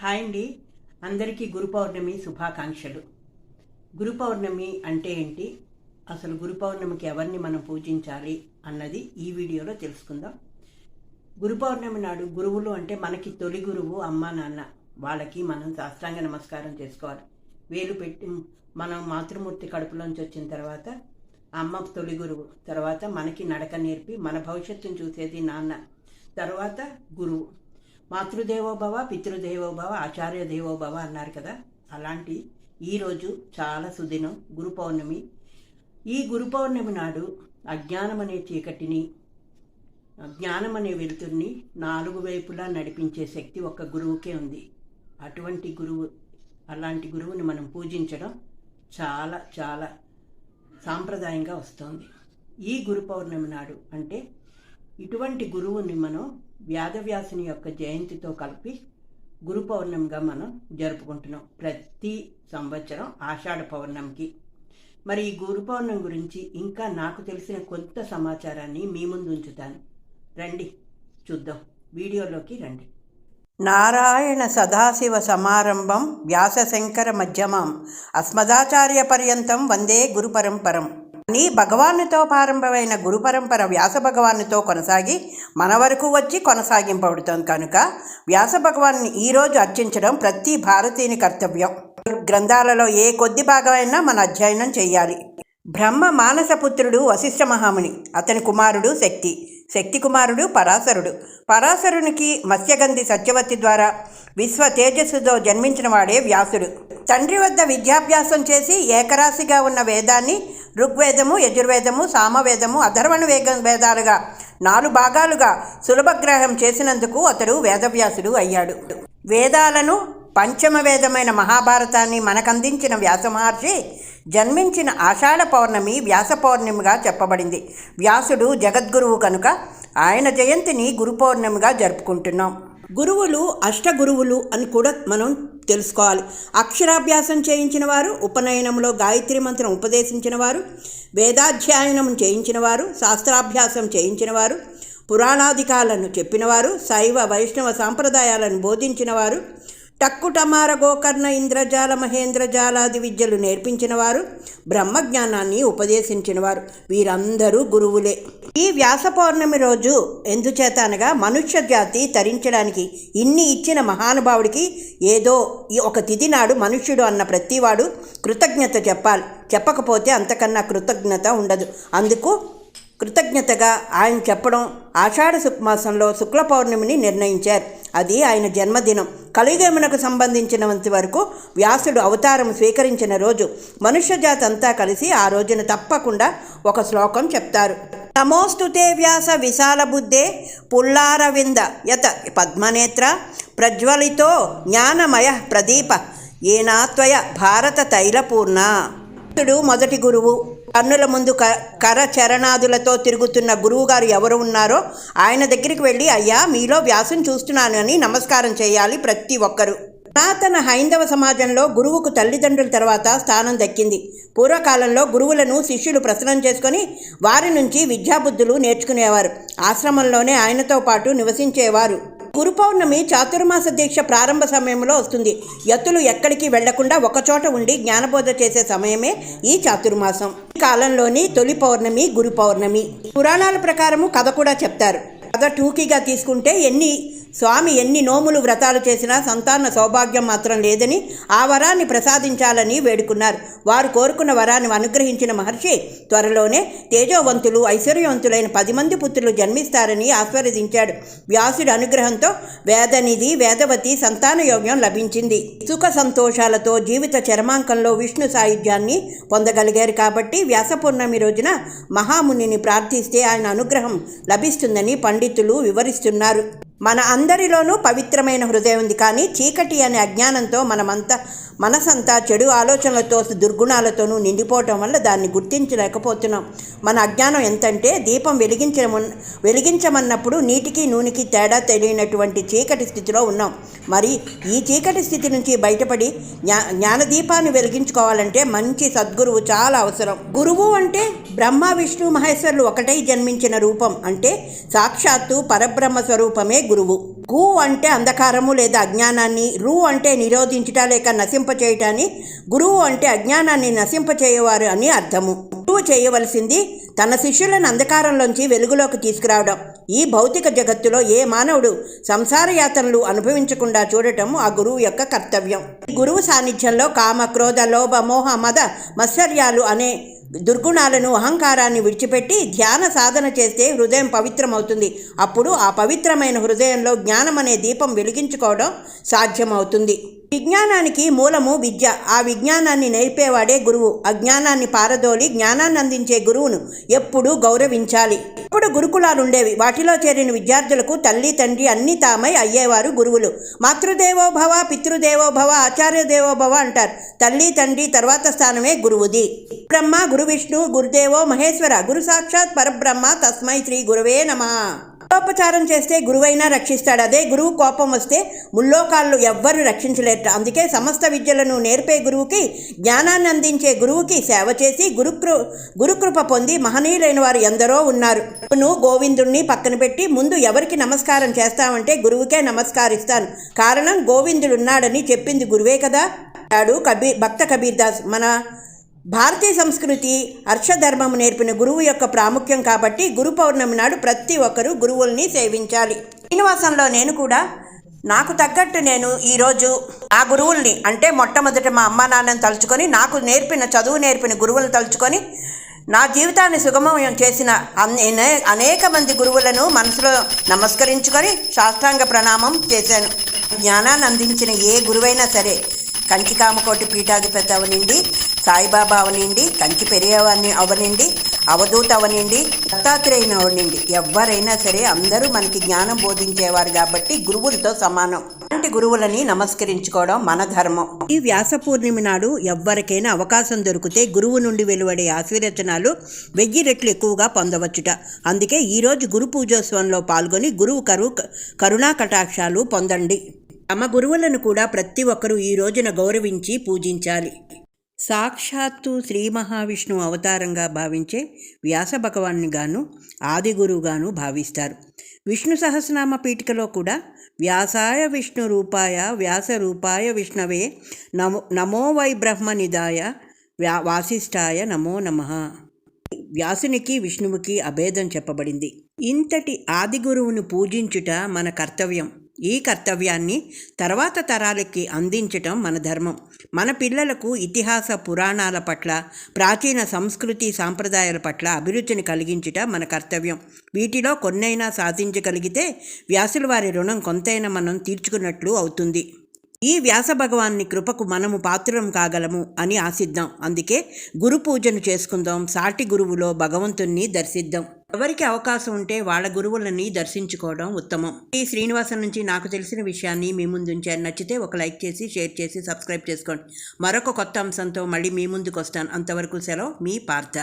Hi అండి. అందరికీ గురు పౌర్ణమి శుభాకాంక్షలు. గురు పౌర్ణమి అంటే ఏంటి? అసలు గురు పౌర్ణమికి ఎవరిని మనం పూజించాలి అన్నది ఈ వీడియోలో తెలుసుకుందాం. గురు పౌర్ణమి నాడు గురువులు అంటే మనకి తొలి గురువు అమ్మ నాన్న. వాళ్ళకి మనం సాష్టాంగ నమస్కారం చేసుకోవాలి. వేలు పెట్టి మనం మాతృమూర్తి కడుపులోంచి వచ్చిన తర్వాత అమ్మ తొలి గురువు తర్వాత మనకి నడక నేర్పి మన భవిష్యత్తును చూసేది నాన్న తర్వాత గురువు. మాతృదేవోభవ పితృదేవోభవ ఆచార్య దేవోభవ అన్నారు కదా. అలాంటి ఈరోజు చాలా సుదినం గురు పౌర్ణమి. ఈ గురు పౌర్ణమి నాడు అజ్ఞానం అనే చీకటిని జ్ఞానం అనే వెలుతుర్ని నాలుగు వైపులా నడిపించే శక్తి ఒక గురువుకే ఉంది. అటువంటి గురువు అలాంటి గురువుని మనం పూజించడం చాలా చాలా సాంప్రదాయంగా వస్తుంది. ఈ గురు పౌర్ణమి నాడు అంటే ఇటువంటి గురువుని మనం వ్యాధవ్యాసుని యొక్క జయంతితో కలిపి గురు పౌర్ణమిగా మనం జరుపుకుంటున్నాం ప్రతి సంవత్సరం ఆషాఢ పౌర్ణమికి. మరి ఈ గురు పౌర్ణమి గురించి ఇంకా నాకు తెలిసిన కొంత సమాచారాన్ని మీ ముందు ఉంచుతాను. రండి చూద్దాం. వీడియోలోకి రండి. నారాయణ సదాశివ సమారంభం వ్యాసశంకర మధ్యమం. అస్మదాచార్య పర్యంతం వందే గురు పరంపరం. అని భగవానుతో ప్రారంభమైన గురు పరంపర వ్యాస భగవానుతో కొనసాగి మన వరకు వచ్చి కొనసాగింపబడుతుంది కనుక వ్యాస భగవాన్ని ఈరోజు అర్చించడం ప్రతి భారతీయుని కర్తవ్యం. గ్రంథాలలో ఏ కొద్ది భాగమైనా మన అధ్యయనం చేయాలి. బ్రహ్మ మానసపుత్రుడు వశిష్ఠ మహాముని అతని కుమారుడు శక్తి శక్తి కుమారుడు పరాశరుడు. పరాశరునికి మత్స్యగంధి సత్యవతి ద్వారా విశ్వ తేజస్సుతో జన్మించిన వాడే వ్యాసుడు. తండ్రి వద్ద విద్యాభ్యాసం చేసి ఏకరాశిగా ఉన్న వేదాన్ని ఋగ్వేదము యజుర్వేదము సామవేదము అధర్వణ వేగ వేదాలుగా నాలుగు భాగాలుగా సులభగ్రహం చేసినందుకు అతడు వేదవ్యాసుడు అయ్యాడు. వేదాలను పంచమ వేదమైన మహాభారతాన్ని మనకందించిన వ్యాస మహర్షి జన్మించిన ఆషాఢ పౌర్ణమి వ్యాస పౌర్ణమిగా చెప్పబడింది. వ్యాసుడు జగద్గురువు కనుక ఆయన జయంతిని గురు పౌర్ణమిగా జరుపుకుంటున్నాం. గురువులు అష్టగురువులు అని కూడా మనం తెలుసుకోవాలి. అక్షరాభ్యాసం చేయించిన వారు ఉపనయనంలో గాయత్రి మంత్రం ఉపదేశించిన వారు వేదాధ్యయనం చేయించిన వారు శాస్త్రాభ్యాసం చేయించిన వారు పురాణాధికాలను చెప్పినవారు శైవ వైష్ణవ సాంప్రదాయాలను బోధించినవారు టక్కుటమార గోకర్ణ ఇంద్రజాల మహేంద్రజాలాది విద్యలు నేర్పించినవారు బ్రహ్మజ్ఞానాన్ని ఉపదేశించినవారు. వీరందరూ గురువులే. ఈ వ్యాస పౌర్ణమి రోజు ఎందుచేత అనగా మనుష్య జాతి తరించడానికి ఇన్ని ఇచ్చిన మహానుభావుడికి ఏదో ఈ ఒక తిథి నాడు మనుష్యుడు అన్న ప్రతివాడు కృతజ్ఞత చెప్పాలి. చెప్పకపోతే అంతకన్నా కృతజ్ఞత ఉండదు. అందుకు కృతజ్ఞతగా ఆయన చెప్పడం ఆషాఢ మాసంలో శుక్ల పౌర్ణమిని నిర్ణయించారు. అది ఆయన జన్మదినం. కలియుగమునకు సంబంధించినంత వరకు వ్యాసుడు అవతారం స్వీకరించిన రోజు మనుష్య జాతి అంతా కలిసి ఆ రోజున తప్పకుండా ఒక శ్లోకం చెప్తారు. నమోస్తుతే వ్యాస విశాల బుద్ధే పుల్లారవింద యత పద్మనేత్ర ప్రజ్వలితో జ్ఞానమయ ప్రదీప ఏనాత్వయ భారత తైలపూర్ణ. మొదటి గురువు. కన్నుల ముందు క కర చరణాదులతో తిరుగుతున్న గురువుగారు ఎవరు ఉన్నారో ఆయన దగ్గరికి వెళ్ళి అయ్యా మీలో వ్యాసం చూస్తున్నాను అని నమస్కారం చేయాలి ప్రతి ఒక్కరూ. పురాతన హైందవ సమాజంలో గురువుకు తల్లిదండ్రుల తర్వాత స్థానం దక్కింది. పూర్వకాలంలో గురువులను శిష్యులు ప్రసన్నం చేసుకొని వారి నుంచి విద్యాబుద్ధులు నేర్చుకునేవారు. ఆశ్రమంలోనే ఆయనతో పాటు నివసించేవారు. గురు పౌర్ణమి చాతుర్మాస దీక్ష ప్రారంభ సమయంలో వస్తుంది. యతులు ఎక్కడికి వెళ్ళకుండా ఒకచోట ఉండి జ్ఞానబోధ చేసే సమయమే ఈ చాతుర్మాసం. ఈ కాలంలోని తొలి పౌర్ణమి గురు పౌర్ణమి. పురాణాల ప్రకారము కథ కూడా చెప్తారు. కథ టూకీగా తీసుకుంటే ఎన్ని స్వామి ఎన్ని నోములు వ్రతాలు చేసినా సంతాన సౌభాగ్యం మాత్రం లేదని ఆ వరాన్ని ప్రసాదించాలని వేడుకున్నారు. వారు కోరుకున్న వరాన్ని అనుగ్రహించిన మహర్షి త్వరలోనే తేజోవంతులు ఐశ్వర్యవంతులైన పది మంది పుత్రులు జన్మిస్తారని ఆశీర్వదించాడు. వ్యాసుడి అనుగ్రహంతో వేదనిధి వేదవతి సంతాన యోగ్యం లభించింది. సుఖ సంతోషాలతో జీవిత చరమాంకంలో విష్ణు సాయుధ్యాన్ని పొందగలిగారు కాబట్టి వ్యాస పౌర్ణమి రోజున మహామునిని ప్రార్థిస్తే ఆయన అనుగ్రహం లభిస్తుందని పండితులు వివరిస్తున్నారు. మన అందరిలోనూ పవిత్రమైన హృదయం ఉంది. కానీ చీకటి అనే అజ్ఞానంతో మనమంతా మనసంతా చెడు ఆలోచనలతో దుర్గుణాలతోనూ నిండిపోవటం వల్ల దాన్ని గుర్తించలేకపోతున్నాం. మన అజ్ఞానం ఎంతంటే దీపం వెలిగించ వెలిగించమన్నప్పుడు నీటికి నూనెకి తేడా తెలియనటువంటి చీకటి స్థితిలో ఉన్నాం. మరి ఈ చీకటి స్థితి నుంచి బయటపడి జ్ఞా జ్ఞానదీపాన్ని వెలిగించుకోవాలంటే మంచి సద్గురువు చాలా అవసరం. గురువు అంటే బ్రహ్మ విష్ణు మహేశ్వరులు ఒకటై జన్మించిన రూపం. అంటే సాక్షాత్తు పరబ్రహ్మ స్వరూపమే గురువు. గు అంటే అంధకారము లేదా అజ్ఞానాన్ని రు అంటే నిరోధించుట లేక నశింపచేయటాన్ని గురువు అంటే అజ్ఞానాన్ని నశింపచేయవారు అని అర్థము. గురువు చేయవలసింది తన శిష్యులను అంధకారంలోంచి వెలుగులోకి తీసుకురావడం. ఈ భౌతిక జగత్తులో ఏ మానవుడు సంసార యాతనలు అనుభవించకుండా చూడటం ఆ గురువు యొక్క కర్తవ్యం. గురువు సాన్నిధ్యంలో కామ క్రోధ లోభ మోహ మద మత్సర్యాలు అనే దుర్గుణాలను అహంకారాన్ని విడిచిపెట్టి ధ్యాన సాధన చేస్తే హృదయం పవిత్రమవుతుంది. అప్పుడు ఆ పవిత్రమైన హృదయంలో జ్ఞానం అనే దీపం వెలిగించుకోవడం సాధ్యమవుతుంది. విజ్ఞానానికి మూలము విద్య. ఆ విజ్ఞానాన్ని నేర్పేవాడే గురువు. అజ్ఞానాన్ని పారదోలి జ్ఞానాన్ని అందించే గురువును ఎప్పుడూ గౌరవించాలి. ఇప్పుడు గురుకులాలు ఉండేవి వాటిలో చేరిన విద్యార్థులకు తల్లి తండ్రి అన్ని తామై అయ్యేవారు గురువులు. మాతృదేవోభవ పితృదేవోభవ ఆచార్య దేవోభవ అంటారు. తల్లి తండ్రి తర్వాత స్థానమే గురువుది. బ్రహ్మ గురు విష్ణు గురుదేవో మహేశ్వర గురు సాక్షాత్ పరబ్రహ్మ తస్మై శ్రీ గురువే నమ. ఉపచారం చేస్తే గురువైనా రక్షిస్తాడు. అదే గురువు కోపం వస్తే ముల్లోకాళ్ళు ఎవ్వరు రక్షించలేట అందుకే సమస్త విద్యలను నేర్పే గురువుకి జ్ఞానాన్ని అందించే గురువుకి సేవ చేసి గురుకృ గురుకృప పొంది మహనీయులైన వారు ఎందరో ఉన్నారు. నువ్వు గోవిందుణ్ణి పక్కన పెట్టి ముందు ఎవరికి నమస్కారం చేస్తావంటే గురువుకే నమస్కారిస్తాను. కారణం గోవిందుడున్నాడని చెప్పింది గురువే కదా? కబీర్ భక్త కబీర్ దాస్ మన భారతీయ సంస్కృతి హర్షధర్మము నేర్పిన గురువు యొక్క ప్రాముఖ్యం కాబట్టి గురు పౌర్ణమి నాడు ప్రతి ఒక్కరూ గురువుల్ని సేవించాలి. శ్రీనివాసంలో నేను కూడా నాకు తగ్గట్టు నేను ఈరోజు ఆ గురువుల్ని అంటే మొట్టమొదట మా అమ్మా నాన్నని తలుచుకొని నాకు నేర్పిన చదువు నేర్పిన గురువులను తలుచుకొని నా జీవితాన్ని సుగమం చేసిన అనే- అనేక మంది గురువులను మనసులో నమస్కరించుకొని శాస్త్రాంగ ప్రణామం చేశాను. జ్ఞానాన్ని అందించిన ఏ గురువైనా సరే కంచికామకోటి పీఠాధిపతి అవనిండి సాయిబాబా అవనిండి కంచి పెరియవని అవనిండి అవధూత అవనిండి దత్తాత్రేయుని అవనిండి. ఎవరైనా సరే అందరూ మనకి జ్ఞానం బోధించేవారు కాబట్టి గురువులతో సమానం. అలాంటి గురువులని నమస్కరించుకోవడం మన ధర్మం. ఈ వ్యాస పూర్ణిమ నాడు ఎవ్వరికైనా అవకాశం దొరికితే గురువు నుండి వెలువడే ఆశీర్వచనాలు వెయ్యి రెట్లు ఎక్కువగా పొందవచ్చుట. అందుకే ఈరోజు గురు పూజోత్సవంలో పాల్గొని గురువు కరు కరుణా కటాక్షాలు పొందండి. తమ గురువులను కూడా ప్రతి ఒక్కరూ ఈ రోజున గౌరవించి పూజించాలి. సాక్షాత్తు శ్రీ మహావిష్ణు అవతారంగా భావించే వ్యాస భగవాన్ని గాను ఆదిగురువుగాను భావిస్తారు. విష్ణు సహస్రనామ పీఠికలో కూడా వ్యాసాయ విష్ణు రూపాయ వ్యాస రూపాయ విష్ణవే నమో నమో వై బ్రహ్మ నిదాయ వ్యా వాసిష్ఠాయ నమో నమః. వ్యాసునికి విష్ణువుకి అభేదం చెప్పబడింది. ఇంతటి ఆది గురువును పూజించుట మన కర్తవ్యం. ఈ కర్తవ్యాన్ని తర్వాత తరాలకి అందించటం మన ధర్మం. మన పిల్లలకు ఇతిహాస పురాణాల పట్ల ప్రాచీన సంస్కృతి సాంప్రదాయాల పట్ల అభిరుచిని కలిగించుట మన కర్తవ్యం. వీటిలో కొన్నైనా సాధించగలిగితే వ్యాసుల వారి రుణం కొంతైనా మనం తీర్చుకున్నట్లు అవుతుంది. ఈ వ్యాస భగవాన్ని కృపకు మనము పాత్రం కాగలము అని ఆశిద్దాం. అందుకే గురు పూజను చేసుకుందాం. సాటి గురువులో భగవంతుణ్ణి దర్శిద్దాం. ఎవరికి అవకాశం ఉంటే వాళ్ళ గురువులని దర్శించుకోవడం ఉత్తమం. ఈ శ్రీనివాసం నుంచి నాకు తెలిసిన విషయాన్ని మీ ముందు ఉంచాను నచ్చితే ఒక లైక్ చేసి షేర్ చేసి సబ్స్క్రైబ్ చేసుకోండి. మరొక కొత్త అంశంతో మళ్ళీ మీ ముందుకు వస్తాను అంతవరకు సెలవు మీ పార్థ.